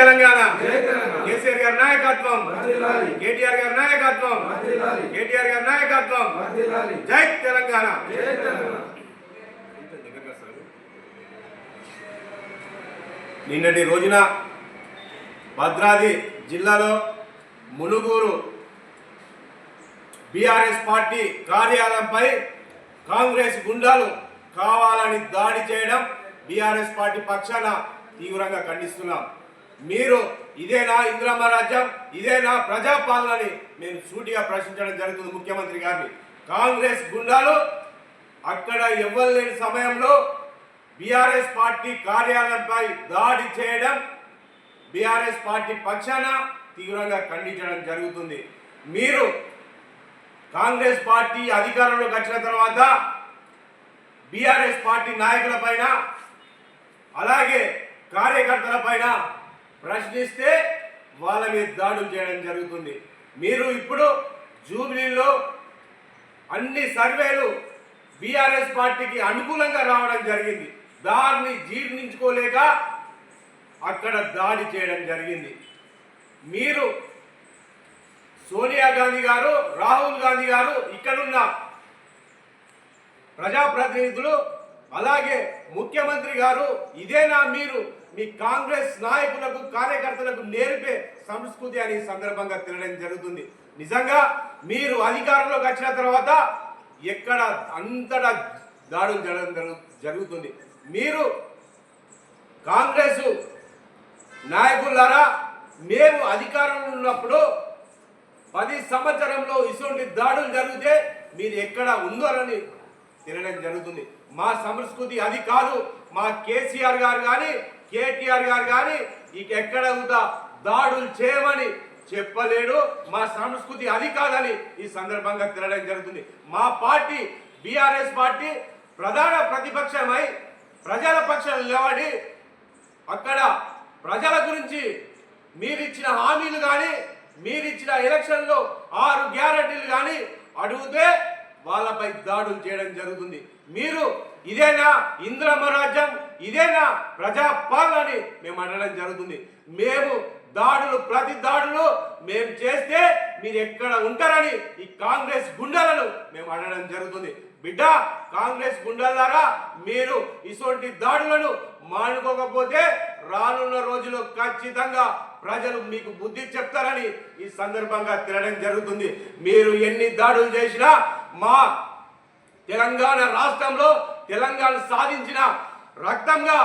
తెలంగాణ. కేసీఆర్ గారి నాయకత్వం. కేటీఆర్ గారి నాయకత్వం. కేటీఆర్ గారి నాయకత్వం. జై తెలంగాణ. నిన్నటి రోజున భద్రాద్రి జిల్లాలో మునుగూరు బీఆర్ఎస్ పార్టీ కార్యాలయంపై కాంగ్రెస్ గుండాలు కావాలని దాడి చేయడం బీఆర్ఎస్ పార్టీ పక్షాన తీవ్రంగా ఖండిస్తున్నాం మీరు ఇదేనా ఇందిరమ్మ రాజ్యం ఇదేనా ప్రజాపాలనని మేము సూటిగా ప్రశ్నించడం జరుగుతుంది ముఖ్యమంత్రి గారిని. కాంగ్రెస్ గుండాలు అక్కడ ఇవ్వలేని సమయంలో బీఆర్ఎస్ పార్టీ కార్యాలయంపై దాడి చేయడం బీఆర్ఎస్ పార్టీ పక్షాన తీవ్రంగా ఖండించడం జరుగుతుంది. మీరు కాంగ్రెస్ పార్టీ అధికారంలోకి వచ్చిన తర్వాత బీఆర్ఎస్ పార్టీ నాయకుల పైన అలాగే కార్యకర్తల పైన ప్రశ్నిస్తే వాళ్ళ మీద దాడులు చేయడం జరుగుతుంది. మీరు ఇప్పుడు జూబ్లీలో అన్ని సర్వేలు బీఆర్ఎస్ పార్టీకి అనుకూలంగా రావడం జరిగింది. దాన్ని జీర్ణించుకోలేక అక్కడ దాడి చేయడం జరిగింది. మీరు సోనియా గాంధీ గారు రాహుల్ గాంధీ గారు ఇక్కడున్న ప్రజాప్రతినిధులు అలాగే ముఖ్యమంత్రి గారు ఇదేనా మీరు మీ కాంగ్రెస్ నాయకులకు కార్యకర్తలకు నేర్పే సంస్కృతి అని సందర్భంగా తినడం జరుగుతుంది. నిజంగా మీరు అధికారంలోకి వచ్చిన తర్వాత ఎక్కడ అంతటా దాడులు జరగడం జరుగు- జరుగుతుంది. మీరు కాంగ్రెస్ నాయకులారా మేము అధికారంలో ఉన్నప్పుడు పది సంవత్సరంలో ఇటువంటి దాడులు జరిగితే మీరు ఎక్కడ ఉందోరని తినడం జరుగుతుంది. మా సంస్కృతి అది కాదు. మా కేసీఆర్ గారు కానీ కేటీఆర్ గారు కానీ ఇక ఎక్కడ ఉందా దాడులు చేయమని చెప్పలేడు. మా సంస్కృతి అది కాదని ఈ సందర్భంగా తినడం జరుగుతుంది. మా పార్టీ బీఆర్ఎస్ పార్టీ ప్రధాన ప్రతిపక్షమై ప్రజల పక్షం నిలబడి అక్కడ ప్రజల గురించి మీరిచ్చిన హామీలు కానీ మీరిచ్చిన ఎలక్షన్లో ఆరు గ్యారంటీలు కానీ అడిగితే వాళ్ళపై దాడులు చేయడం జరుగుతుంది. మీరు ఇదేనా ఇంద్రమ రాజ్యం? ఇదేనా ప్రజాపాలని మేము అనడం జరుగుతుంది. మేము దాడులు ప్రతి దాడులు మేము చేస్తే మీరు ఎక్కడ ఉంటారని ఈ కాంగ్రెస్ గుండెలను మేము అనడం జరుగుతుంది. బిడ్డ కాంగ్రెస్ గుండెలారా మీరు ఇటువంటి దాడులను మానుకోకపోతే రానున్న రోజుల్లో ఖచ్చితంగా ప్రజలు మీకు బుద్ధి చెప్తారని ఈ సందర్భంగా తినడం జరుగుతుంది. మీరు ఎన్ని దాడులు చేసినా మా తెలంగాణ రాష్ట్రంలో తెలంగాణ సాధించిన రక్తంగా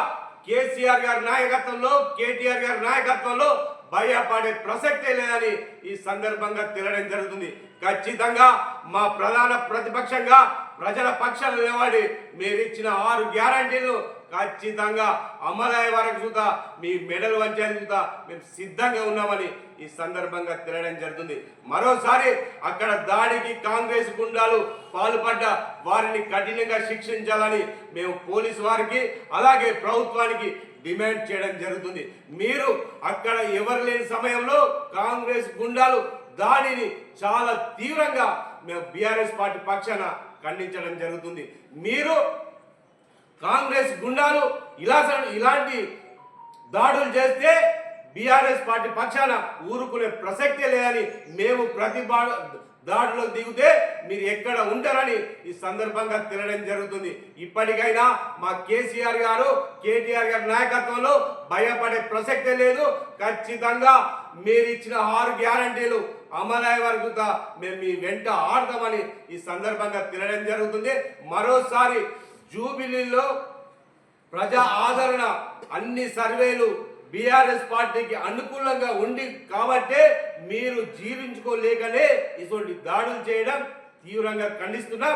కేసీఆర్ గారి నాయకత్వంలో కేటీఆర్ గారి నాయకత్వంలో భయపడే ప్రసక్తే లేదని ఈ సందర్భంగా తినడం జరుగుతుంది. ఖచ్చితంగా మా ప్రధాన ప్రతిపక్షంగా ప్రజల పక్షాలు నిలబడి మీరు ఇచ్చిన ఆరు గ్యారంటీలను ఖచ్చితంగా అమలయ్యే వరకు చూద్దా మీ మెడలు వంచేందుకు చూద్దా మేము సిద్ధంగా ఉన్నామని ఈ సందర్భంగా తెలియడం జరుగుతుంది. మరోసారి అక్కడ దాడికి కాంగ్రెస్ గుండాలు పాల్పడ్డ వారిని కఠినంగా శిక్షించాలని మేము పోలీసు వారికి అలాగే ప్రభుత్వానికి డిమాండ్ చేయడం జరుగుతుంది. మీరు అక్కడ ఎవరు లేని సమయంలో కాంగ్రెస్ గుండాలు దాడిని చాలా తీవ్రంగా మేము బీఆర్ఎస్ పార్టీ పక్షాన ఖండించడం జరుగుతుంది. మీరు కాంగ్రెస్ గుండాలు ఇలా ఇలాంటి దాడులు చేస్తే బీఆర్ఎస్ పార్టీ పక్షాన ఊరుకునే ప్రసక్తే లేదని మేము ప్రతి దాడులో దిగితే మీరు ఎక్కడ ఉంటారని ఈ సందర్భంగా తినడం జరుగుతుంది. ఇప్పటికైనా మా కేసీఆర్ గారు కేటీఆర్ గారి నాయకత్వంలో భయపడే ప్రసక్తే లేదు. ఖచ్చితంగా మీరు ఇచ్చిన ఆరు గ్యారంటీలు అమలయ్యే వరకు మేము మీ వెంట ఆడతామని ఈ సందర్భంగా తినడం జరుగుతుంది. మరోసారి జూబిలీలో ప్రజా ఆదరణ అన్ని సర్వేలు బీఆర్ఎస్ పార్టీకి అనుకూలంగా ఉండి కాబట్టే మీరు జీవించుకోలేకనే ఇటువంటి దాడులు చేయడం తీవ్రంగా ఖండిస్తున్నాం.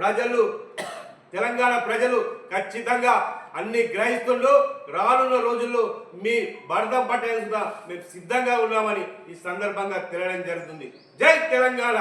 ప్రజలు తెలంగాణ ప్రజలు ఖచ్చితంగా అన్ని గ్రహిస్తుండ్రు. రానున్న రోజుల్లో మీ భరతం పట్టేందుకు మేము సిద్ధంగా ఉన్నామని ఈ సందర్భంగా తెలియడం జరుగుతుంది. జై తెలంగాణ!